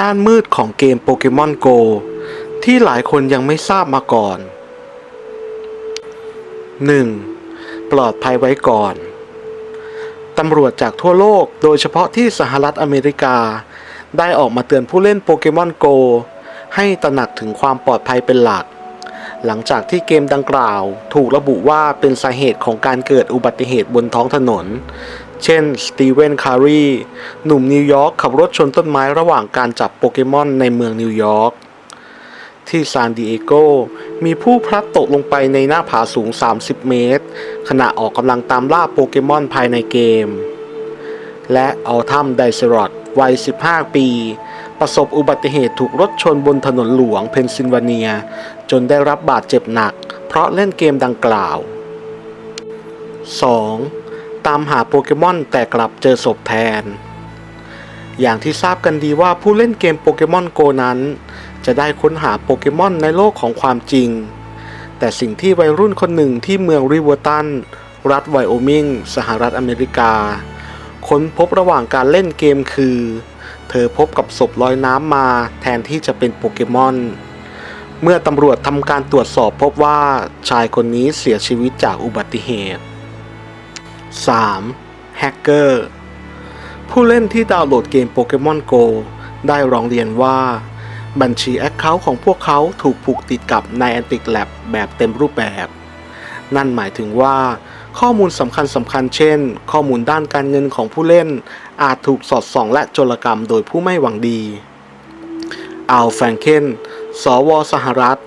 ด้านมืดของเกมโปเกมอนโกที่หลายคนยังไม่ทราบมาก่อน 1. ปลอดภัยไว้ก่อน ตำรวจจากทั่วโลก โดยเฉพาะที่สหรัฐอเมริกา ได้ออกมาเตือนผู้เล่นโปเกมอนโกให้ตระหนักถึงความปลอดภัยเป็นหลัก หลังจากที่เกมดังกล่าว ถูกระบุว่าเป็นสาเหตุของการเกิดอุบัติเหตุบนท้องถนน เช่น สตีเวน คารี หนุ่มนิวยอร์กขับรถชนต้นไม้ระหว่างการจับโปเกมอนในเมืองนิวยอร์ก ที่ซานดิเอโก มีผู้พลัดตกลงไปในหน้าผาสูง 30 เมตร ขณะออกกำลังตามล่าโปเกมอนภายในเกม และอัลทัมไดเซรอดวัย 15 ปี ประสบอุบัติเหตุถูกรถชนบนถนนหลวงเพนซิลเวเนีย จนได้รับบาดเจ็บหนัก เพราะเล่นเกมดังกล่าว 2. ตามหาโปเกมอนแต่กลับเจอศพแทน อย่างที่ทราบกันดีว่าผู้เล่นเกมโปเกมอนโกนั้น จะได้ค้นหาโปเกมอนในโลกของความจริง แต่สิ่งที่วัยรุ่นคนหนึ่งที่เมืองริเวอร์ตัน รัฐไวโอมิง สหรัฐอเมริกา ค้นพบระหว่างการเล่นเกมคือ เธอพบกับศพลอยน้ำมาแทนที่จะเป็นโปเกมอน เมื่อตำรวจทำการตรวจสอบพบว่าชายคนนี้เสียชีวิตจากอุบัติเหตุ 3. แฮกเกอร์ผู้เล่นที่ดาวน์โหลดเกมโปเกมอนโกได้ร้องเรียนว่า บัญชีแอคเคาท์ของพวกเขาถูกผูกติดกับ Niantic Lab แบบเต็มรูปแบบ นั่นหมายถึงว่า ข้อมูลสำคัญสำคัญเช่น ข้อมูลด้านการเงินของผู้เล่น อาจถูกสอดส่องและโจรกรรมโดยผู้ไม่หวังดีอัลแฟรงเคนสวสหรัฐ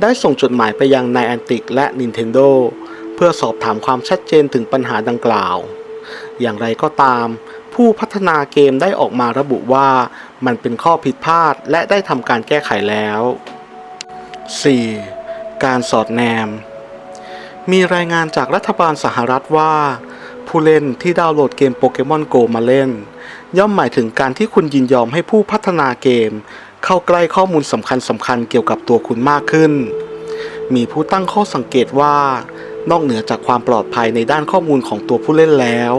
ได้ส่งจดหมายไปยัง Niantic และ Nintendo เพื่อสอบถามความชัดเจนถึงปัญหาดังกล่าว อย่างไรก็ตาม ผู้พัฒนาเกมได้ออกมาระบุว่า มันเป็นข้อผิดพลาดและได้ทำการแก้ไขแล้ว 4. การสอดแนม มีรายงานจากรัฐบาลสหรัฐว่า ผู้เล่นที่ดาวน์โหลดเกมโปเกมอนโกมาเล่น ย่อมหมายถึงการที่คุณยินยอมให้ผู้พัฒนาเกม เข้าใกล้ข้อมูลสำคัญสำคัญเกี่ยวกับตัวคุณมากขึ้น มีผู้ตั้งข้อสังเกตว่านอกเหนือจากความปลอดภัยในด้านข้อมูลของตัวผู้เล่นแล้ว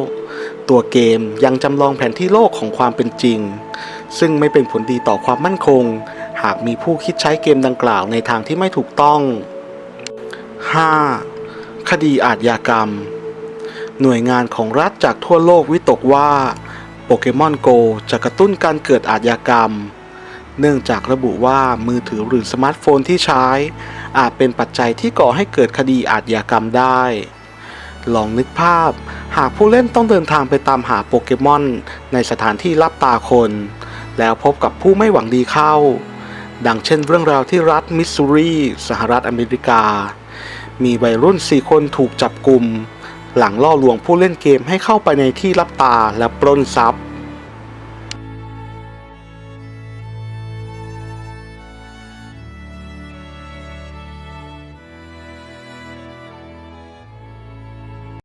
ตัวเกมยังจำลองแผนที่โลกของความเป็นจริง ซึ่งไม่เป็นผลดีต่อความมั่นคง หากมีผู้คิดใช้เกมดังกล่าวในทางที่ไม่ถูกต้อง 5. คดีอาชญากรรม หน่วยงานของรัฐจากทั่วโลกวิตกว่าโปเกมอนโกจะกระตุ้นการเกิดอาชญากรรม เนื่องจากระบุว่ามือถือหรือสมาร์ทโฟนที่ใช้ อาจเป็นปัจจัยที่ก่อให้เกิดคดีอาชญากรรมได้ ลองนึกภาพ หากผู้เล่นต้องเดินทางไปตามหาโปเกมอนในสถานที่รับตาคน แล้วพบกับผู้ไม่หวังดีเข้า ดังเช่นเรื่องราวที่รัฐมิสซูรีสหรัฐอเมริกา มีวัยรุ่น 4 คนถูกจับกลุ่ม หลังล่อลวงผู้เล่นเกมให้เข้าไปในที่รับตาและปล้นทรัพย์